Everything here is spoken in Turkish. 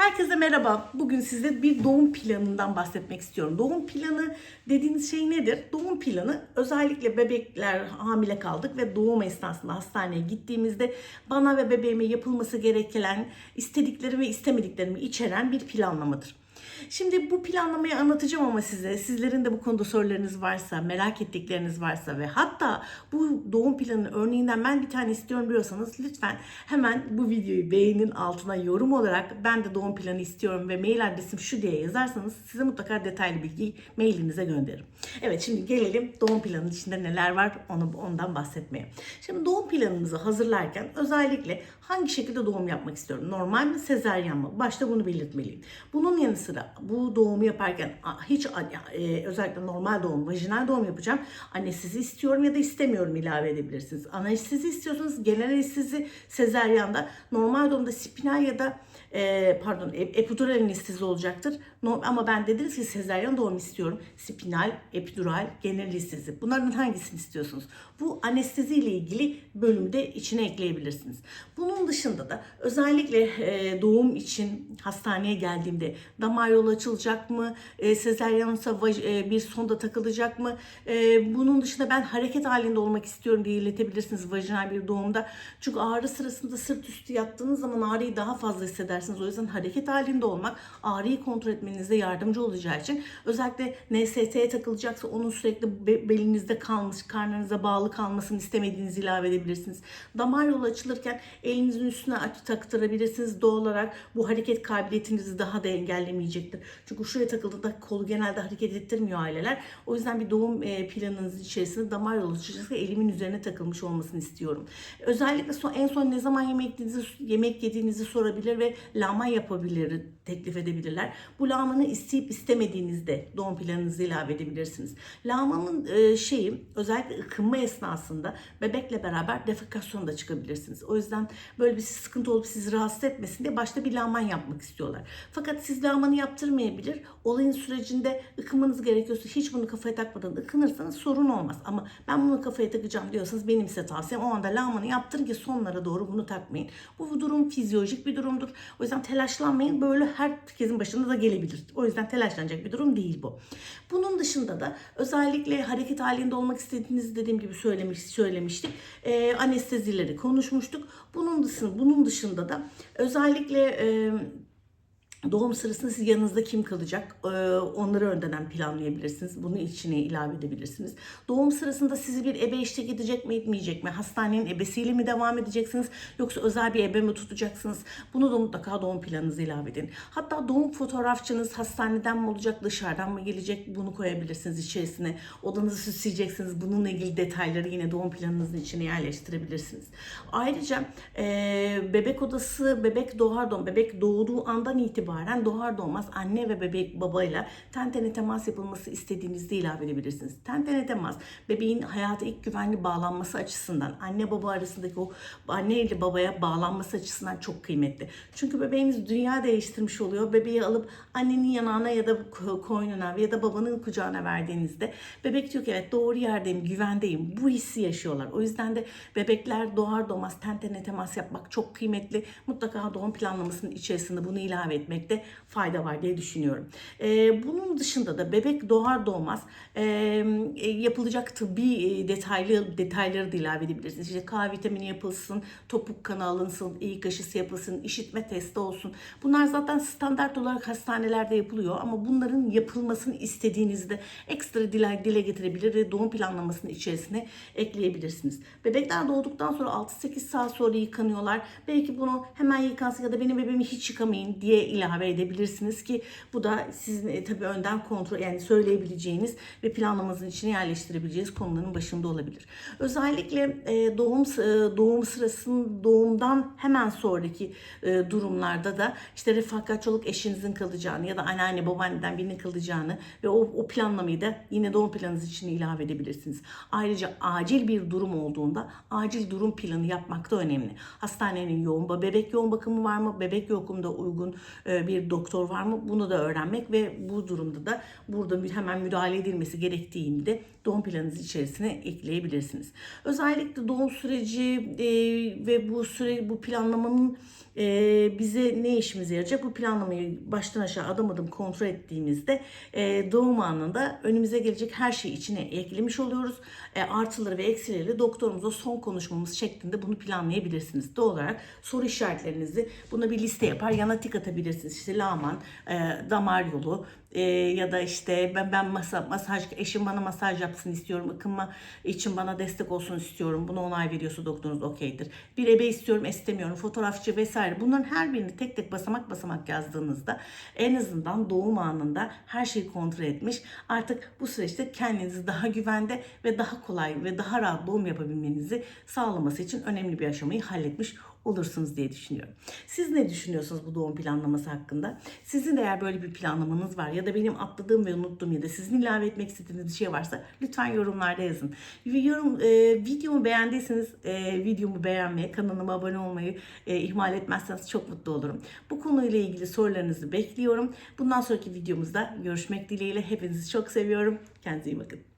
Herkese merhaba. Bugün size bir doğum planından bahsetmek istiyorum. Doğum planı dediğiniz şey nedir? Doğum planı özellikle bebekler hamile kaldık ve doğum esnasında hastaneye gittiğimizde bana ve bebeğime yapılması gereken istediklerimi ve istemediklerimi içeren bir planlamadır. Şimdi bu planlamayı anlatacağım ama size sizlerin de bu konuda sorularınız varsa, merak ettikleriniz varsa ve hatta bu doğum planı örneğinden ben bir tane istiyorum diyorsanız lütfen hemen bu videoyu beğenin altına yorum olarak ben de doğum planı istiyorum ve mail adresim şu diye yazarsanız size mutlaka detaylı bilgiyi mailinize gönderirim. Evet şimdi gelelim doğum planının içinde neler var onu ondan bahsetmeye. Şimdi doğum planımızı hazırlarken özellikle hangi şekilde doğum yapmak istiyorum? Normal mi, sezeryan mı? Başta bunu belirtmeliyim. Bunun yanı sıra bu doğumu yaparken hiç e, özellikle normal doğum, vajinal doğum yapacağım. Anestezi istiyorum ya da istemiyorum ilave edebilirsiniz. Anestezi istiyorsanız genel anestezi sezeryanda, normal doğumda spinal ya da e, pardon e- epidural anestezi olacaktır. No- ama ben dediniz ki sezeryan doğum istiyorum. Spinal, epidural, genel anestezi. Bunların hangisini istiyorsunuz? Bu anestezi ile ilgili bölümü de içine ekleyebilirsiniz. Bunun dışında da özellikle e, doğum için hastaneye geldiğimde damar yolu açılacak mı? E, sezeryansa e, bir sonda takılacak mı? E, bunun dışında ben hareket halinde olmak istiyorum diye iletebilirsiniz vajinal bir doğumda. Çünkü ağrı sırasında sırt üstü yattığınız zaman ağrıyı daha fazla hissedersiniz. O yüzden hareket halinde olmak ağrıyı kontrol etmenize yardımcı olacağı için özellikle NST'ye takılacaksa onun sürekli be- belinizde kalmış, karnınıza bağlı kalmasını istemediğinizi ilave edebilirsiniz. Damar yolu açılırken elinizin üstüne taktırabilirsiniz. Doğal olarak bu hareket kabiliyetinizi daha da engellemeyecektir. Çünkü şuraya takıldığında kolu genelde hareket ettirmiyor aileler. O yüzden bir doğum e, planınız içerisinde damar yolu açılırsa elimin üzerine takılmış olmasını istiyorum. Özellikle son, en son ne zaman yemek yediğinizi, yemek yediğinizi sorabilir ve lağma yapabilir, teklif edebilirler. Bu lağmanı isteyip istemediğinizde doğum planınızı ilave edebilirsiniz. Lağmanın e, şeyi özellikle ıkınma esnasında bebekle beraber defekasyon da çıkabilirsiniz. O yüzden böyle bir sıkıntı olup sizi rahatsız etmesin diye başta bir lağman yapmak istiyorlar. Fakat siz lağmanı yaptırmayabilir. Olayın sürecinde ıkınmanız gerekiyorsa hiç bunu kafaya takmadan ıkınırsanız sorun olmaz. Ama ben bunu kafaya takacağım diyorsanız benim size tavsiyem o anda lağmanı yaptırın ki sonlara doğru bunu takmayın. Bu durum fizyolojik bir durumdur. O yüzden telaşlanmayın. Böyle herkesin başına da gelebilir. O yüzden telaşlanacak bir durum değil bu. Bunun dışında da özellikle hareket halinde olmak istediğinizi dediğim gibi söylemiş, söylemiştik. Ee, anestezileri konuşmuştuk. Bunun dışında, bunun dışında da özellikle e, Doğum sırasında siz yanınızda kim kalacak? Ee, Onları önceden planlayabilirsiniz. Bunu içine ilave edebilirsiniz. Doğum sırasında sizi bir ebe eşlik edecek mi etmeyecek mi? Hastanenin ebesiyle mi devam edeceksiniz? Yoksa özel bir ebe mi tutacaksınız? Bunu da mutlaka doğum planınıza ilave edin. Hatta doğum fotoğrafçınız hastaneden mi olacak, dışarıdan mı gelecek? Bunu koyabilirsiniz içerisine. Odanızı süsleyeceksiniz. Bununla ilgili detayları yine doğum planınızın içine yerleştirebilirsiniz. Ayrıca bebek odası, bebek doğar doğum, bebek doğduğu andan itibaren doğar doğmaz anne ve bebek babayla ten tene temas yapılması istediğinizde ilave edebilirsiniz. Ten tene temas bebeğin hayata ilk güvenli bağlanması açısından anne baba arasındaki o anne ile babaya bağlanması açısından çok kıymetli. Çünkü bebeğiniz dünya değiştirmiş oluyor. Bebeği alıp annenin yanağına ya da ko- koynuna ya da babanın kucağına verdiğinizde bebek diyor ki evet doğru yerdeyim, güvendeyim. Bu hissi yaşıyorlar. O yüzden de bebekler doğar doğmaz ten tene temas yapmak çok kıymetli. Mutlaka doğum planlamasının içerisinde bunu ilave etmekte fayda var diye düşünüyorum. Ee, bunun dışında da bebek doğar doğmaz e, e, yapılacak tıbbi e, detaylı detayları da ilave edebilirsiniz. İşte K vitamini yapılsın, topuk kanı alınsın, iyi aşısı yapılsın, işitme testi olsun. Bunlar zaten standart olarak hastanelerde yapılıyor ama bunların yapılmasını istediğinizde ekstra dile, dile getirebilir ve doğum planlamasının içerisine ekleyebilirsiniz. Bebekler doğduktan sonra 6-8 saat sonra yıkanıyorlar. Belki bunu hemen yıkansın ya da benim bebeğimi hiç yıkamayın diye ilave edebilirsiniz ki bu da sizin e, tabii önden kontrol yani söyleyebileceğiniz ve planlamanızın içine yerleştirebileceğiniz konuların başında olabilir. Özellikle e, doğum e, doğum sırasının doğumdan hemen sonraki e, durumlarda da işte refakatçılık eşinizin kalacağını ya da anneanne babaanneden birinin kalacağını ve o, o planlamayı da yine doğum planınız içine ilave edebilirsiniz. Ayrıca acil bir durum olduğunda acil durum planı yapmak da önemli. Hastanenin yoğun bebek yoğun bakımı var mı? Bebek yoğunluğunda uygun e, bir doktor var mı bunu da öğrenmek ve bu durumda da burada hemen müdahale edilmesi gerektiğinde doğum planınız içerisine ekleyebilirsiniz. Özellikle doğum süreci e, ve bu süre bu planlamanın e, bize ne işimize yarayacak? Bu planlamayı baştan aşağı adım adım kontrol ettiğimizde e, doğum anında önümüze gelecek her şeyi içine eklemiş oluyoruz. Artıları ve eksileriyle doktorumuza son konuşmamız şeklinde bunu planlayabilirsiniz. Doğal olarak soru işaretlerinizi buna bir liste yapar yana tik atabilirsiniz. İşte laman, e, damar yolu, e, ya da işte ben ben masa, masaj eşim bana masaj yapsın istiyorum ıkınma için bana destek olsun istiyorum buna onay veriyorsa doktorunuz okeydir. Bir ebe istiyorum istemiyorum fotoğrafçı vesaire. Bunların her birini tek tek basamak basamak yazdığınızda en azından doğum anında her şeyi kontrol etmiş. Artık bu süreçte kendinizi daha güvende ve daha kolay ve daha rahat doğum yapabilmenizi sağlaması için önemli bir aşamayı halletmiş olursunuz diye düşünüyorum. Siz ne düşünüyorsunuz bu doğum planlaması hakkında? Sizin eğer böyle bir planlamanız var ya da benim atladığım ve unuttuğum ya da sizin ilave etmek istediğiniz bir şey varsa lütfen yorumlarda yazın. Yorum, e, videomu beğendiyseniz e, videomu beğenmeyi, kanalıma abone olmayı e, ihmal etmezseniz çok mutlu olurum. Bu konuyla ilgili sorularınızı bekliyorum. Bundan sonraki videomuzda görüşmek dileğiyle. Hepinizi çok seviyorum. Kendinize iyi bakın.